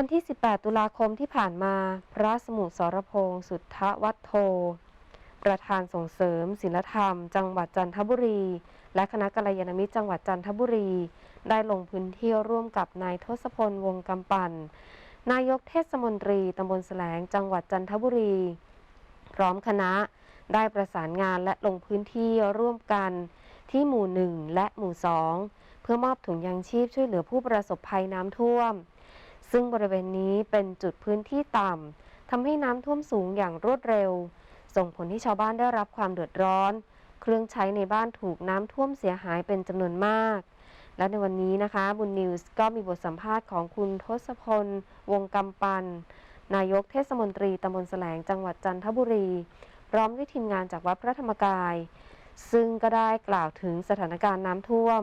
วันที่ 18 ตุลาคมที่ผ่านมา พระสมุสรพงศ์สุทธวัฒโธประธานส่งเสริม ศิลธรรม จังหวัดจันทบุรี และคณะกัลยาณมิตรจังหวัดจันทบุรี ได้ลงพื้นที่ร่วมกับนายทศพลวงกำปั่น นายกเทศมนตรีตำบลแสลงจังหวัดจันทบุรี พร้อมคณะได้ประสานงานและลงพื้นที่ร่วมกันที่หมู่หนึ่งและหมู่สองเพื่อมอบถุงยางชีพช่วยเหลือผู้ประสบภัยน้ำท่วม ซึ่งบริเวณนี้เป็นจุดพื้นที่ต่ำทำให้น้ำท่วมสูงอย่างรวดเร็ว ส่งผลให้ชาวบ้านได้รับความเดือดร้อน เครื่องใช้ในบ้านถูกน้ำท่วมเสียหายเป็นจำนวนมาก และในวันนี้นะคะบุญนิวส์ก็มีบทสัมภาษณ์ของคุณทศพล วงกำปัน นายกเทศมนตรีตำบลแสลงจังหวัดจันทบุรี พร้อมด้วยทีมงานจากวัดพระธรรมกาย ซึ่งก็ได้กล่าวถึงสถานการณ์น้ำท่วม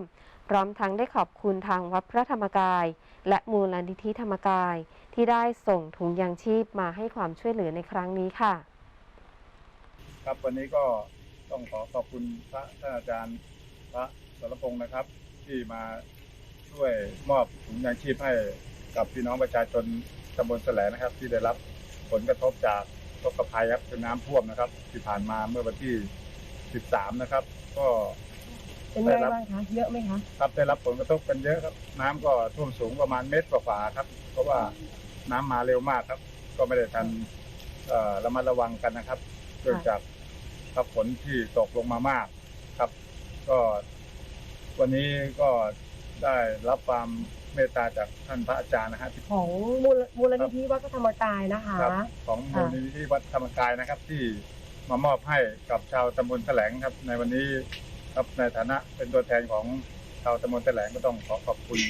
พร้อมทั้งได้ขอบคุณทางวัดพระธรรมกาย และมูลนิธิธรรมกาย ที่ได้ส่งถุงยางชีพมาให้ความช่วยเหลือในครั้งนี้ค่ะ ครับวันนี้ก็ต้องขอขอบคุณพระท่านอาจารย์พระสรพงศ์นะครับ ที่มาช่วยมอบถุงยางชีพให้กับพี่น้องประชาชนตำบลแสลนะครับ ที่ได้รับผลกระทบจากทกภัยครับน้ำท่วมนะครับ ที่ผ่านมาเมื่อวันที่ 13 นะครับ ก็ เป็นไงบ้างคะ เยอะไหมคะครับได้รับผลกระทบกันเยอะครับ น้ำก็ท่วมสูงประมาณเมตรกว่าๆครับ เพราะว่าน้ำมาเร็วมากครับ ก็ไม่ได้ทันเอ่อระมัดระวังกันนะครับเนื่องจากครับฝนที่ตกลงมามากครับ ก็ วันนี้ก็ได้รับความเมตตาจากท่านพระอาจารย์นะฮะที่ของมูลมูลนิธิวัดพระธรรมกายนะคะ ครับ ของมูลนิธิวัดธรรมกายนะครับ ที่มามอบให้กับชาวตำบลแถลงครับ ในวันนี้ ครับในฐานะเป็นตัวแทนของชาวตำบลแถลงก็ต้องขอขอบคุณ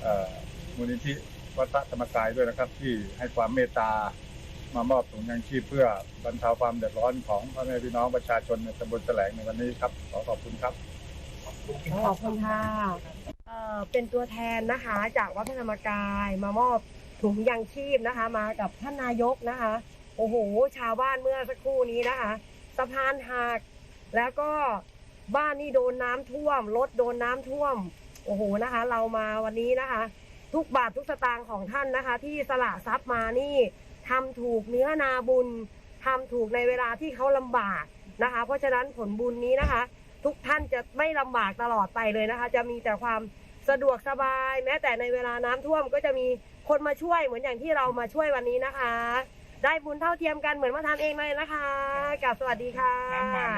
เอ่อมูลนิธิวัดพระธรรมกายด้วยนะครับ ที่ให้ความเมตตามามอบถุงยางชีพเพื่อบรรเทาความเดือดร้อนของพ่อแม่พี่น้องประชาชนในตำบลแถลงในวันนี้ครับ ขอขอบคุณครับขอบคุณค่ะเอ่อเป็นตัวแทนนะคะจากวัดพระธรรมกายมามอบถุงยางชีพนะคะ มากับท่านนายกนะคะ โอ้โห ชาวบ้านเมื่อสักครู่นี้นะคะสะพานหักแล้วก็ บ้านนี่โดนน้ำท่วม รถโดนน้ำท่วม โอ้โหนะคะ เรามาวันนี้นะคะ ทุกบาททุกสตางค์ของท่านนะคะ ที่สละทรัพย์มานี่ทำถูกเนื้อนาบุญทำถูกในเวลาที่เขาลำบากนะคะ เพราะฉะนั้นผลบุญนี้นะคะ ทุกท่านจะไม่ลำบากตลอดไปเลยนะคะ จะมีแต่ความสะดวกสบาย แม้แต่ในเวลาน้ำท่วมก็จะมีคนมาช่วยเหมือนอย่างที่เรามาช่วยวันนี้นะคะ ได้บุญเท่าเทียมกันเหมือนมาทำเองเลยนะคะกับสวัสดีค่ะ